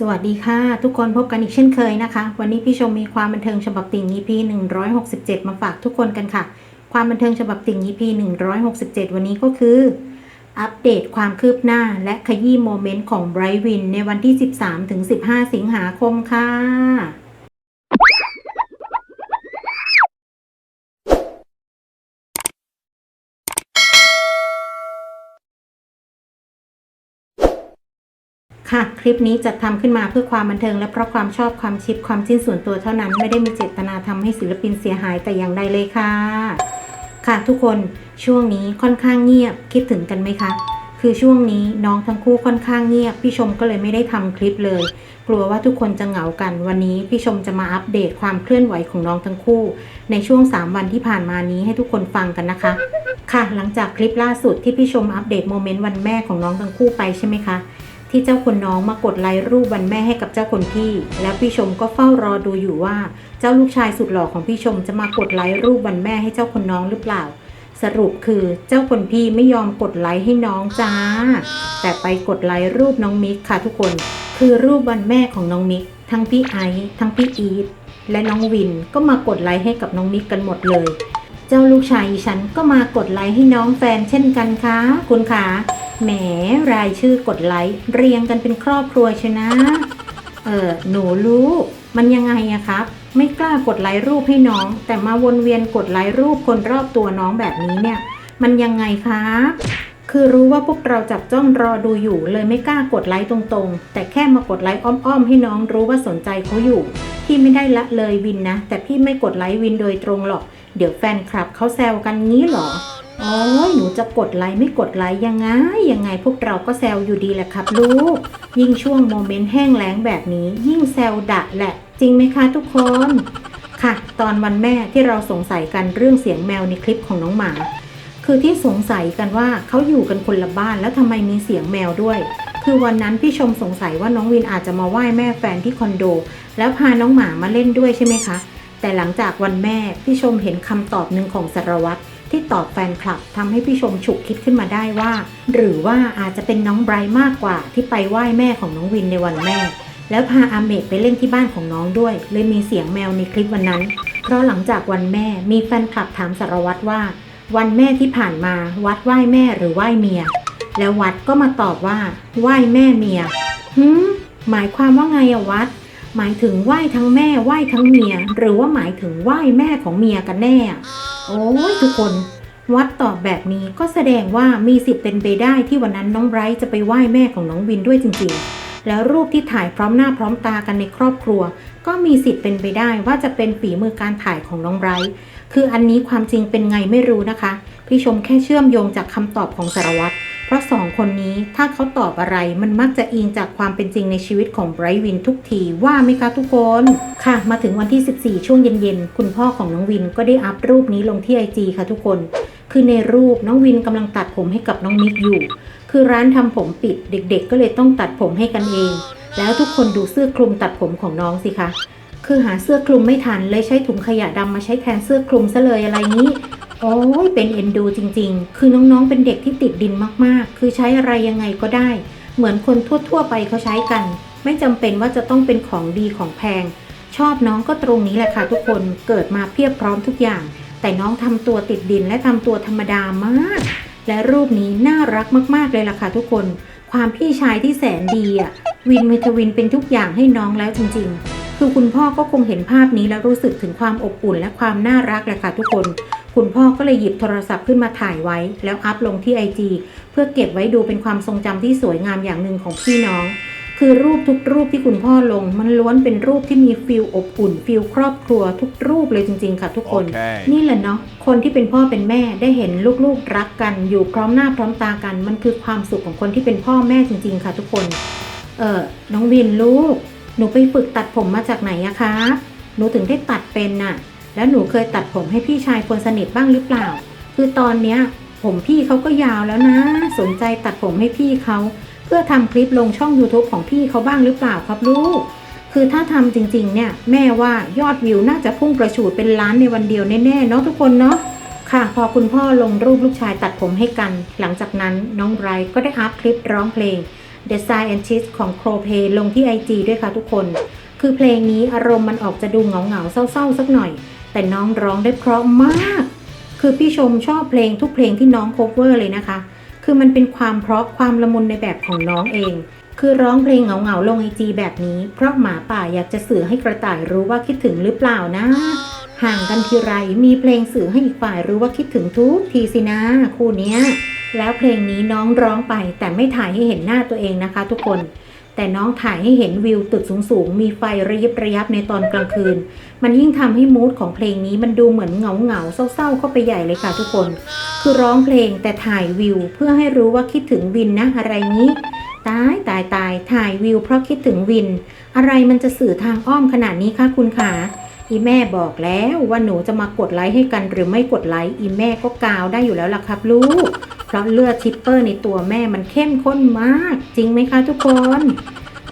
สวัสดีค่ะ ทุกคนพบกันอีกเช่นเคยนะคะ วันนี้พี่ชมมีความบันเทิงฉบับติ่ง EP 167 มาฝากทุกคนกันค่ะ ความบันเทิงฉบับติ่ง EP 167 วันนี้ก็คือ อัปเดตความคืบหน้าและขยี้โมเมนต์ของไบรท์วินในวันที่ 13-15 สิงหาคมค่ะ ค่ะ คลิปนี้จัดทำขึ้นมาเพื่อความบันเทิง และเพราะความชอบความชิปความจิ้นส่วนตัวเท่านั้น ไม่ได้มีเจตนาทำให้ศิลปินเสียหายแต่อย่างใดเลยค่ะ ค่ะทุกคนช่วงนี้ค่อนข้างเงียบคิดถึงกันไหมคะคือช่วงนี้น้องทั้งคู่ค่อนข้างเงียบ พี่ชมก็เลยไม่ได้ทำคลิปเลย กลัวว่าทุกคนจะเหงากัน วันนี้พี่ชมจะมาอัปเดตความเคลื่อนไหวของน้องทั้งคู่ ในช่วง 3 วันที่ผ่านมานี้ให้ทุกคนฟังกันนะคะ ค่ะ หลังจากคลิปล่าสุดที่พี่ชมอัปเดตโมเมนต์วันแม่ของน้องทั้งคู่ไปใช่ไหมคะ ที่เจ้าคนน้องมากดไลค์รูปวันแม่ให้กับเจ้าคนพี่ แล้วพี่ชมก็เฝ้ารอดูอยู่ว่า เจ้าลูกชายสุดหล่อของพี่ชมจะมากดไลค์รูปวันแม่ให้เจ้าคนน้องหรือเปล่า สรุปคือเจ้าคนพี่ไม่ยอมกดไลค์ให้น้องจ้า แต่ไปกดไลค์รูปน้องมิกค่ะทุกคน คือรูปวันแม่ของน้องมิก ทั้งพี่ไอซ์ทั้งพี่อีทและน้องวินก็มากดไลค์ให้กับน้องมิกกันหมดเลย เจ้าลูกชายฉันก็มากดไลค์ให้น้องแฟนเช่นกันค่ะคุณขา แหมรายชื่อกดไลค์เรียงกันเป็นครอบครัวชนะ เออหนูรู้มันยังไงอะครับ ไม่กล้ากดไลค์รูปให้น้อง แต่มาวนเวียนกดไลค์รูปคนรอบตัวน้องแบบนี้เนี่ย มันยังไงครับ คือรู้ว่าพวกเราจับจ้องรอดูอยู่เลยไม่กล้ากดไลค์ตรงๆ แต่แค่มากดไลค์อ้อมๆ ให้น้องรู้ว่าสนใจเขาอยู่ พี่ไม่ได้ละเลยวินนะ แต่พี่ไม่กดไลค์วินโดยตรงหรอก เดี๋ยวแฟนคลับเขาแซวกันงี้เหรอ โอ้ยหนูจะกดไลค์ไม่กดไลค์ยังไง ยังไงพวกเราก็แซวอยู่ดีแหละครับลูก ยิ่งช่วงโมเมนต์แห้งแล้งแบบนี้ ยิ่งแซวดะแหละ จริงไหมคะทุกคน ค่ะ ตอนวันแม่ที่เราสงสัยกันเรื่องเสียงแมวในคลิปของน้องหมา คือที่สงสัยกันว่าเขาอยู่กันคนละบ้านแล้วทำไมมีเสียงแมวด้วย คือวันนั้นพี่ชมสงสัยว่าน้องวินอาจจะมาไหว้แม่แฟนที่คอนโด แล้วพาน้องหมามาเล่นด้วยใช่ไหมคะ แต่หลังจากวันแม่พี่ชมเห็นคำตอบหนึ่งของสารวัตร ที่ตอบแฟนคลับทำให้พี่ชมฉุกคิดขึ้นมาได้ว่า หรือว่าอาจจะเป็นน้องไบรท์มากกว่าที่ไปไหว้แม่ของน้องวินในวันแม่แล้วพาอาเมดไปเล่นที่บ้านของน้องด้วย เลยมีเสียงแมวในคลิปวันนั้น เพราะหลังจากวันแม่มีแฟนคลับถามสารวัตรว่า วันแม่ที่ผ่านมาวัดไหว้แม่หรือไหว้เมีย แล้ววัดก็มาตอบว่าไหว้แม่เมียหืมหมายความว่าไงอะวัด หมายถึงไหว้ทั้งแม่ไหว้ทั้งเมีย หรือว่าหมายถึงไหว้แม่ของเมียกันแน่ โอ้ยทุกคน วัดตอบแบบนี้ก็แสดงว่ามีสิทธิ์เป็นไปได้ที่วันนั้นน้องไบรท์จะไปไหว้แม่ของน้องวินด้วยจริงๆ แล้วรูปที่ถ่ายพร้อมหน้าพร้อมตากันในครอบครัว ก็มีสิทธิ์เป็นไปได้ว่าจะเป็นฝีมือการถ่ายของน้องไบรท์คืออันนี้ความจริงเป็นไงไม่รู้นะคะ พี่ชมแค่เชื่อมโยงจากคำตอบของสารวัตร เพราะสองคนนี้ถ้าเขาตอบอะไรมันมักจะอิงจากความเป็นจริงในชีวิตของไบรท์วินทุกทีว่าไหมคะทุกคน ค่ะ มาถึงวันที่ 14 ช่วงเย็นๆ คุณพ่อของน้องวินก็ได้อัพรูปนี้ลงที่ไอจีค่ะทุกคน คือในรูปน้องวินกำลังตัดผมให้กับน้องมิกอยู่ คือร้านทำผมปิดเด็กๆ ก็เลยต้องตัดผมให้กันเอง แล้วทุกคนดูเสื้อคลุมตัดผมของน้องสิคะคือหาเสื้อคลุมไม่ทันเลยใช้ถุงขยะดำมาใช้แทนเสื้อคลุมซะเลยอะไรนี้ โอ้ยเป็นเอ็นดูจริง ๆ คือน้องๆ เป็นเด็กที่ติดดินมากๆ คือใช้อะไรยังไงก็ได้ เหมือนคนทั่วๆ ไปเขาใช้กัน ไม่จำเป็นว่าจะต้องเป็นของดีของแพง ชอบน้องก็ตรงนี้แหละค่ะทุกคน เกิดมาเพียบพร้อมทุกอย่าง แต่น้องทำตัวติดดินและทำตัวธรรมดามาก และรูปนี้น่ารักมากๆ เลยล่ะค่ะทุกคน ความพี่ชายที่แสนดีอะ วินเมทวินเป็นทุกอย่างให้น้องแล้วจริง ๆ คือคุณพ่อก็คงเห็นภาพนี้แล้วรู้สึกถึงความอบอุ่นและความน่ารักแหละค่ะทุกคน คุณพ่อก็เลยหยิบโทรศัพท์ขึ้นมาถ่ายไว้ แล้วอัพลงที่ IG เพื่อเก็บไว้ดูเป็นความทรงจำที่สวยงามอย่างหนึ่งของพี่น้อง คือรูปทุกรูปที่คุณพ่อลง มันล้วนเป็นรูปที่มีฟิลอบอุ่นฟิลครอบครัวทุกรูปเลยจริง ๆ ค่ะทุกคน Okay. นี่แหละเนาะคนที่เป็นพ่อเป็นแม่ได้เห็นลูกๆรักกัน อยู่พร้อมหน้าพร้อมตากัน มันคือความสุขของคนที่เป็นพ่อแม่จริง ๆ ค่ะทุกคน เออน้องวินลูก หนูไปฝึกตัดผมมาจากไหนอะคะหนูถึงได้ตัดเป็นน่ะ แล้วหนูเคยตัดผมให้พี่ชายคนสนิทบ้างหรือเปล่า คือตอนเนี้ย ผมพี่เขาก็ยาวแล้วนะ สนใจตัดผมให้พี่เขาเพื่อทำคลิปลงช่อง YouTube ของพี่เขาบ้างหรือเปล่าครับลูก คือถ้าทำจริง ๆ เนี่ย แม่ว่ายอดวิวน่าจะพุ่งกระฉูดเป็นล้านในวันเดียวแน่ๆเนาะทุกคนเนาะค่ะ พอคุณพ่อลงรูปลูกชายตัดผมให้กัน หลังจากนั้นน้องไบรท์ก็ได้อัพคลิปร้องเพลง The Scientist ของ c r o p a y ลงที่ IG ด้วยค่ะทุกคน คือเพลงนี้อารมณ์มันออกจะดูเหงาๆเศร้าๆสักหน่อย แต่น้องร้องได้เพราะมาก คือพี่ชมชอบเพลงทุกเพลงที่น้อง cover เลยนะคะ คือมันเป็นความเพราะความละมุนในแบบของน้องเอง คือร้องเพลงเหงาๆลงไอจีแบบนี้ เพราะหมาป่าอยากจะสื่อให้กระต่ายรู้ว่าคิดถึงหรือเปล่านะ ห่างกันทีไรมีเพลงสื่อให้อีกฝ่ายรู้ว่าคิดถึงทุกทีสินะคู่เนี้ยแล้วเพลงนี้น้องร้องไปแต่ไม่ถ่ายให้เห็นหน้าตัวเองนะคะ ทุกคน แต่น้องถ่ายให้เห็นวิวตึกสูงๆ มีไฟระยิบระยับในตอนกลางคืน มันยิ่งทำให้มูดของเพลงนี้มันดูเหมือนเหงาเหงาเศร้าๆ เข้าไปใหญ่เลยค่ะทุกคน คือร้องเพลงแต่ถ่ายวิว เพื่อให้รู้ว่าคิดถึงวินนะอะไรนี้ ตายตายตายถ่ายวิว เพราะคิดถึงวิน อะไรมันจะสื่อทางอ้อมขนาดนี้คะคุณขาอีแม่บอกแล้วว่าหนูจะมากดไลค์ให้กันหรือไม่กดไลค์อีแม่ก็กาวได้อยู่แล้วล่ะครับลูก เพราะเลือดชิปเปอร์ในตัวแม่มันเข้มข้นมาก จริงไหมคะทุกคน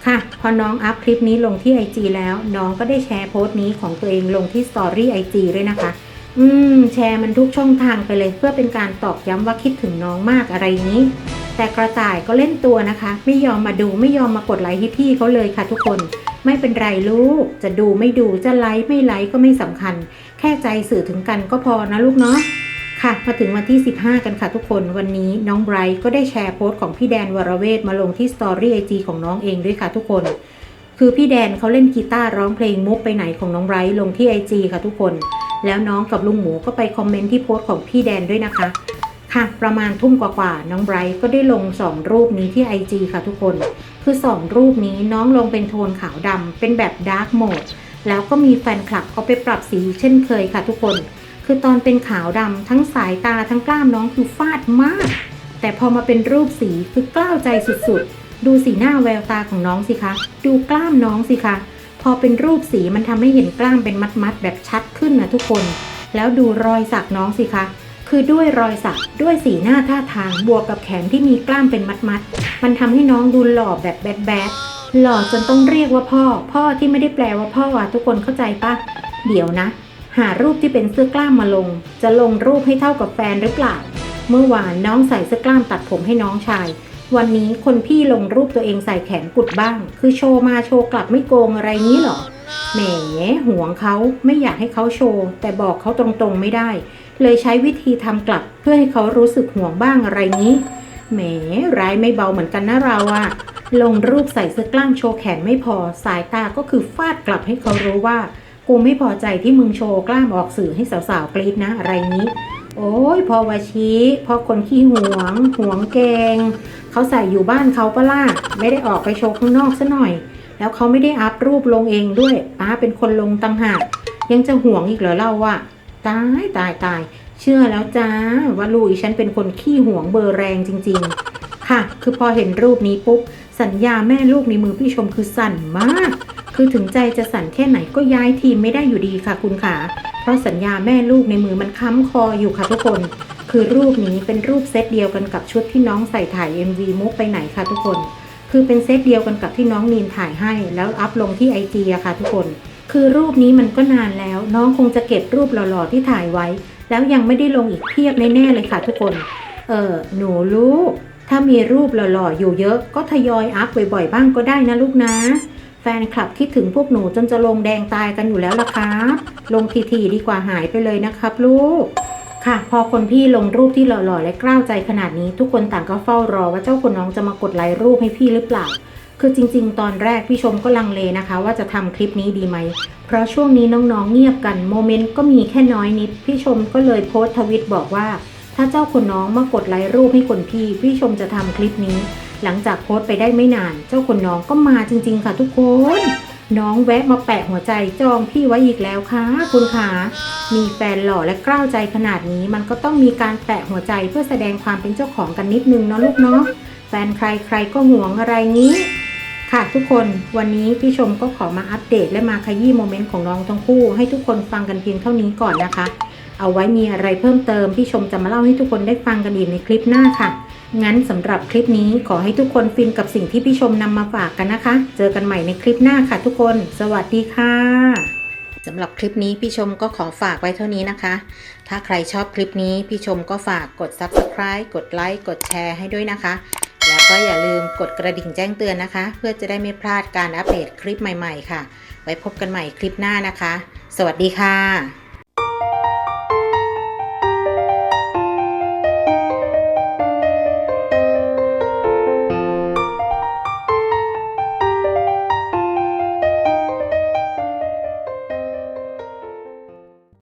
ค่ะ พอน้องอัพคลิปนี้ลงที่ IG แล้ว น้องก็ได้แชร์โพสต์นี้ของตัวเองลงที่สตอรี่ไอจีด้วยนะคะ อืม แชร์มันทุกช่องทางไปเลยเพื่อเป็นการตอกย้ำว่าคิดถึงน้องมากอะไรนี้ แต่กระต่ายก็เล่นตัวนะคะ ไม่ยอมมาดูไม่ยอมมากดไลค์ให้พี่เขาเลยค่ะทุกคน ไม่เป็นไรลูก จะดูไม่ดูจะไลค์ไม่ไลค์ก็ไม่สำคัญ แค่ใจสื่อถึงกันก็พอนะลูกเนาะ ค่ะมาถึงวันที่ 15 กันค่ะทุกคนวันนี้น้องไบรท์ก็ได้แชร์โพสต์ของพี่แดนวรเวทมาลงที่สตอรี่ไอจีของน้องเองด้วยค่ะทุกคน คือพี่แดนเขาเล่นกีตาร์ร้องเพลงมุกไปไหนของน้องไบรท์ลงที่ไอจีค่ะทุกคน แล้วน้องกับลุงหมูก็ไปคอมเมนต์ที่โพสต์ของพี่แดนด้วยนะคะ ค่ะ ประมาณทุ่มกว่าๆน้องไบรท์ก็ได้ลง 2 รูปนี้ที่ IG ค่ะทุกคน คือ 2 รูปนี้น้องลงเป็นโทนขาวดำเป็นแบบดาร์กโหมดแล้วก็มีแฟนคลับเอาไปปรับสีเช่นเคยค่ะทุกคน คือตอนเป็นขาวดำทั้งสายตาทั้งกล้ามน้องคือฟาดมาก แต่พอมาเป็นรูปสีคือกล้าวใจสุดๆ ดูสีหน้าแววตาของน้องสิคะ ดูกล้ามน้องสิคะ พอเป็นรูปสีมันทำให้เห็นกล้ามเป็นมัดๆแบบชัดขึ้นนะทุกคน แล้วดูรอยสักน้องสิคะ คือด้วยรอยสักด้วยสีหน้าท่าทางบวกกับแขนที่มีกล้ามเป็นมัดๆ มันทำให้น้องดูหล่อแบบแบดแบดๆหล่อจนต้องเรียกว่าพ่อ พ่อที่ไม่ได้แปลว่าพ่ออะทุกคนเข้าใจปะเดี๋ยวนะ หารูปที่เป็นเสื้อกล้ามมาลง จะลงรูปให้เท่ากับแฟนหรือเปล่า เมื่อวานน้องใส่เสื้อกล้ามตัดผมให้น้องชาย วันนี้คนพี่ลงรูปตัวเองใส่แขนกุดบ้าง คือโชว์มาโชว์กลับไม่โกงอะไรนี้หรอ แหมห่วงเขาไม่อยากให้เขาโชว์ แต่บอกเขาตรงๆไม่ได้ เลยใช้วิธีทำกลับเพื่อให้เขารู้สึกห่วงบ้างอะไรนี้ แหมร้ายไม่เบาเหมือนกันนะเราอะลงรูปใส่เสื้อกล้ามโชว์แขนไม่พอ สายตาก็คือฟาดกลับให้เขารู้ว่า กูไม่พอใจที่มึงโชว์กล้ามออกสื่อให้สาวๆกรี๊ดนะอะไรนี้ โอ้ยพอวชีพอคนขี้หวงหวงเกงเขาใส่อยู่บ้านเขาปะล่ะไม่ได้ออกไปโชว์ข้างนอกซะหน่อย แล้วเขาไม่ได้อัพรูปลงเองด้วยป้าเป็นคนลงตังหากยังจะห่วงอีกเหรอเราอะตายตายตายเชื่อแล้วจ้าว่าลูกอีฉันเป็นคนขี้หวงเบอร์แรงจริง ๆ ค่ะ คือพอเห็นรูปนี้ปุ๊บสัญญาแม่ลูกในมือพี่ชมคือสั่นมาก คือถึงใจจะสั่นแค่ไหนก็ย้ายทีมไม่ได้อยู่ดีค่ะคุณขาเพราะสัญญาแม่ลูกในมือมันค้ำคออยู่ค่ะทุกคน คือรูปนี้เป็นรูปเซตเดียวกันกับชุดที่น้องใส่ถ่าย MV มุกไปไหนค่ะทุกคน คือเป็นเซตเดียวกันกับที่น้องนีนถ่ายให้ แล้วอัพลงที่ไอจีอะค่ะทุกคน คือรูปนี้มันก็นานแล้ว น้องคงจะเก็บรูปหล่อๆที่ถ่ายไว้ แล้วยังไม่ได้ลงอีกเพียบแน่ๆเลยค่ะทุกคน เออหนูลูกถ้ามีรูปหล่อๆอยู่เยอะก็ทยอยอัพบ่อยๆบ้างก็ได้นะลูกนะ แฟนคลับคิดถึงพวกหนูจนจะลงแดงตายกันอยู่แล้วล่ะครับลงทีๆดีกว่าหายไปเลยนะครับลูก ค่ะ พอคนพี่ลงรูปที่หล่อๆ และกล้าวใจขนาดนี้ ทุกคนต่างก็เฝ้ารอว่าเจ้าคนน้องจะมากดไลค์รูปให้พี่หรือเปล่า คือจริงๆ ตอนแรกพี่ชมก็ลังเลนะคะ ว่าจะทำคลิปนี้ดีไหม เพราะช่วงนี้น้องๆ เงียบกันโมเมนต์ก็มีแค่น้อยนิด พี่ชมก็เลยโพสต์ทวิตบอกว่า ถ้าเจ้าคนน้องมากดไลค์รูปให้คนพี่ พี่ชมจะทำคลิปนี้ หลังจากโพสต์ไปได้ไม่นาน เจ้าคนน้องก็มาจริง ๆ ค่ะทุกคน น้องแวะมาแปะหัวใจจองพี่ไว้อีกแล้วค่ะคุณขามีแฟนหล่อและกล้าวใจขนาดนี้ มันก็ต้องมีการแปะหัวใจเพื่อแสดงความเป็นเจ้าของกันนิดนึงเนาะลูกเนาะแฟนใครใครก็ห่วงอะไรนี้ค่ะทุกคนวันนี้พี่ชมก็ขอมาอัปเดตและมาขยี้โมเมนต์ของน้องทั้งคู่ ให้ทุกคนฟังกันเพียงเท่านี้ก่อนนะคะ เอาไว้มีอะไรเพิ่มเติม พี่ชมจะมาเล่าให้ทุกคนได้ฟังกันอีกในคลิปหน้าค่ะ งั้นสำหรับคลิปนี้ขอให้ทุกคนฟินกับสิ่งที่พี่ชมนำมาฝากกันนะคะ เจอกันใหม่ในคลิปหน้าค่ะทุกคน สวัสดีค่ะสำหรับคลิปนี้พี่ชมก็ขอฝากไว้เท่านี้นะคะ ถ้าใครชอบคลิปนี้พี่ชมก็ฝากกด subscribe กดไลค์กดแชร์ให้ด้วยนะคะ แล้วก็อย่าลืมกดกระดิ่งแจ้งเตือนนะคะ เพื่อจะได้ไม่พลาดการอัปเดตคลิปใหม่ๆ ค่ะ ไว้พบกันใหม่คลิปหน้านะคะ สวัสดีค่ะ